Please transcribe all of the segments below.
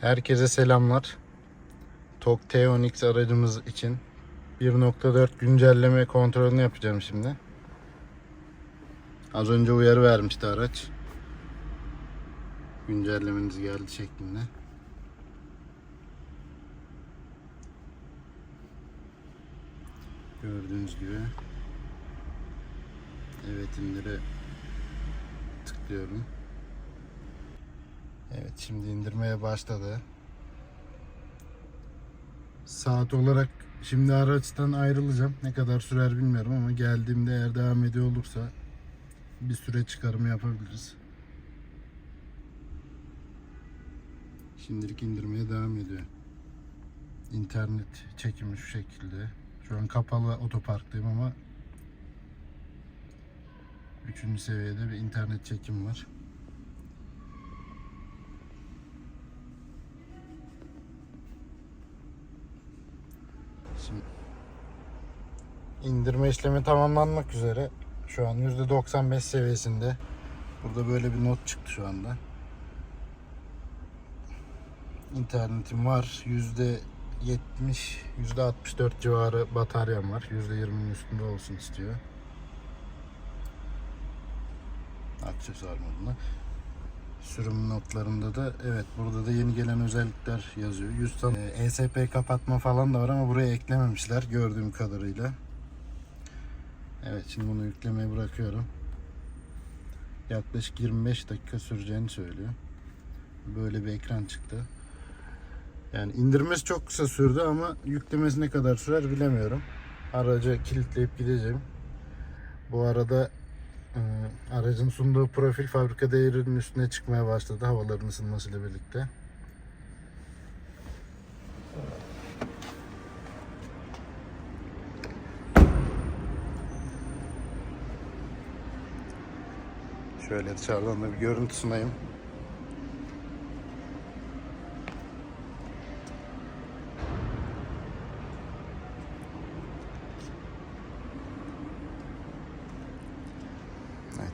Herkese selamlar. TOG T10X aracımız için 1.4 güncelleme kontrolünü yapacağım şimdi. Az önce uyarı vermişti araç. Güncellemeniz geldi şeklinde. Gördüğünüz gibi. Evet indire tıklıyorum. Evet şimdi indirmeye başladı. Saat olarak şimdi araçtan ayrılacağım. Ne kadar sürer bilmiyorum ama geldiğimde eğer devam ediyor olursa bir süre çıkarımı yapabiliriz. Şimdilik indirmeye devam ediyor. İnternet çekimi şu şekilde. Şu an kapalı otoparktayım ama Üçüncü seviyede bir internet çekim var. Şimdi indirme işlemi tamamlanmak üzere. Şu an %95 seviyesinde. Burada böyle bir not çıktı şu anda. İnternetim var. %70, %64 civarı bataryam var. %20'nin üstünde olsun istiyor. aksesuar modunda. Sürüm notlarında da evet burada da yeni gelen özellikler yazıyor. 100 tam e, ESP kapatma falan da var ama buraya eklememişler gördüğüm kadarıyla. Evet şimdi bunu yüklemeye bırakıyorum. Yaklaşık 25 dakika süreceğini söylüyor. Böyle bir ekran çıktı. Yani indirmesi çok kısa sürdü ama yüklemesi ne kadar sürer bilemiyorum. Aracı kilitleyip gideceğim. Bu arada ee, aracın sunduğu profil fabrika değerinin üstüne çıkmaya başladı havaların ısınmasıyla birlikte. Şöyle dışarıdan da bir görüntü sunayım.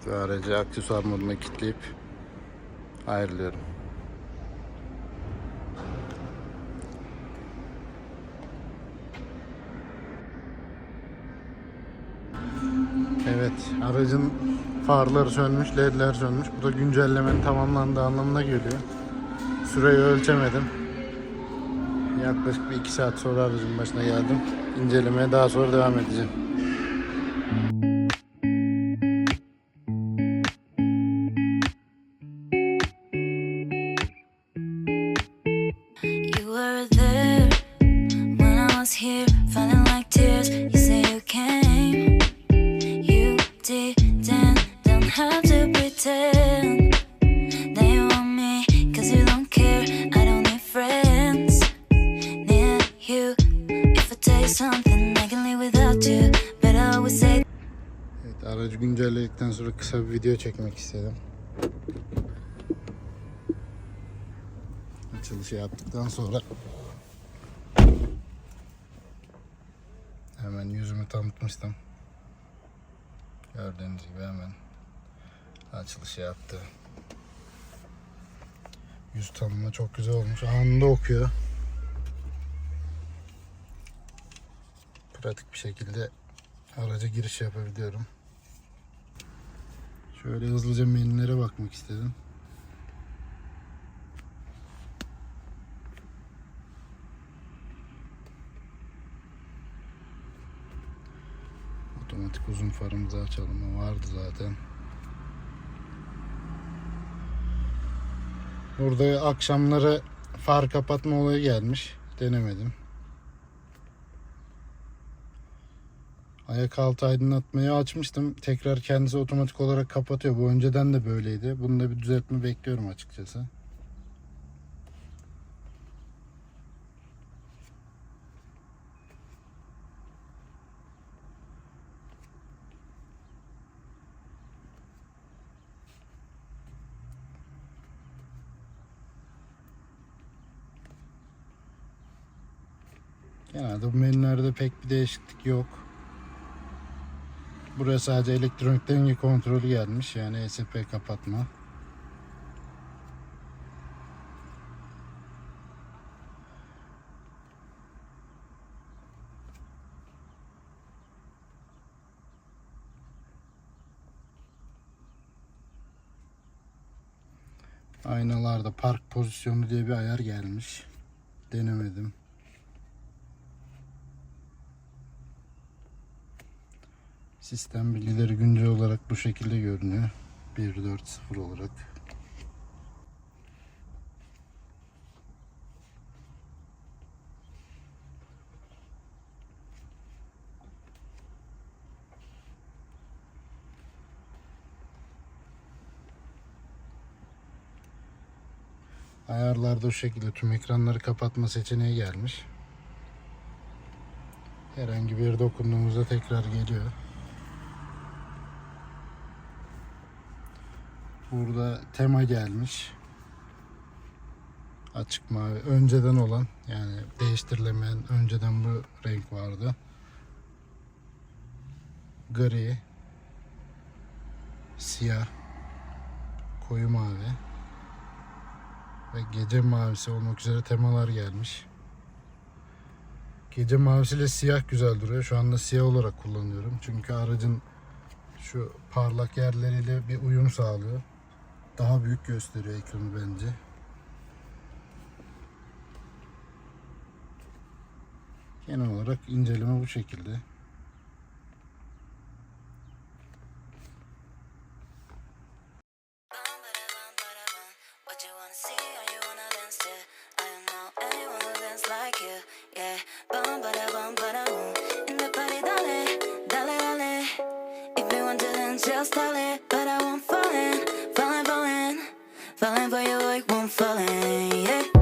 Ve aracı aksesuar moduna kilitleyip ayrılıyorum. Evet aracın farları sönmüş, ledler sönmüş. Bu da güncellemenin tamamlandığı anlamına geliyor. Süreyi ölçemedim. Yaklaşık bir iki saat sonra aracın başına geldim. İncelemeye daha sonra devam edeceğim. Aracı güncelledikten sonra kısa bir video çekmek istedim. Açılışı yaptıktan sonra hemen yüzümü tanıtmıştım. Gördüğünüz gibi hemen açılışı yaptı. Yüz tanıma çok güzel olmuş. Anında okuyor. Pratik bir şekilde araca giriş yapabiliyorum. Şöyle hızlıca menülere bakmak istedim. Otomatik uzun farımızı açalım. O vardı zaten. Burada akşamları far kapatma olayı gelmiş. Denemedim. Ayak altı aydınlatmayı açmıştım. Tekrar kendisi otomatik olarak kapatıyor. Bu önceden de böyleydi. Bunda bir düzeltme bekliyorum açıkçası. Genelde bu menülerde pek bir değişiklik yok. Buraya sadece elektronik denge kontrolü gelmiş. Yani ESP kapatma. Aynalarda park pozisyonu diye bir ayar gelmiş. Denemedim. Sistem bilgileri güncel olarak bu şekilde görünüyor. 1.4.0 olarak. Ayarlarda o şekilde tüm ekranları kapatma seçeneği gelmiş. Herhangi bir dokunduğumuzda tekrar geliyor. Burada tema gelmiş. Açık mavi. Önceden olan yani değiştirilemeyen önceden bu renk vardı. Gri. Siyah. Koyu mavi ve gece mavisi olmak üzere temalar gelmiş. Gece mavisiyle siyah güzel duruyor. Şu anda siyah olarak kullanıyorum. Çünkü aracın şu parlak yerleriyle bir uyum sağlıyor daha büyük gösteriyor ekranı bence. Genel olarak inceleme bu şekilde. Falling for you like one falling, yeah.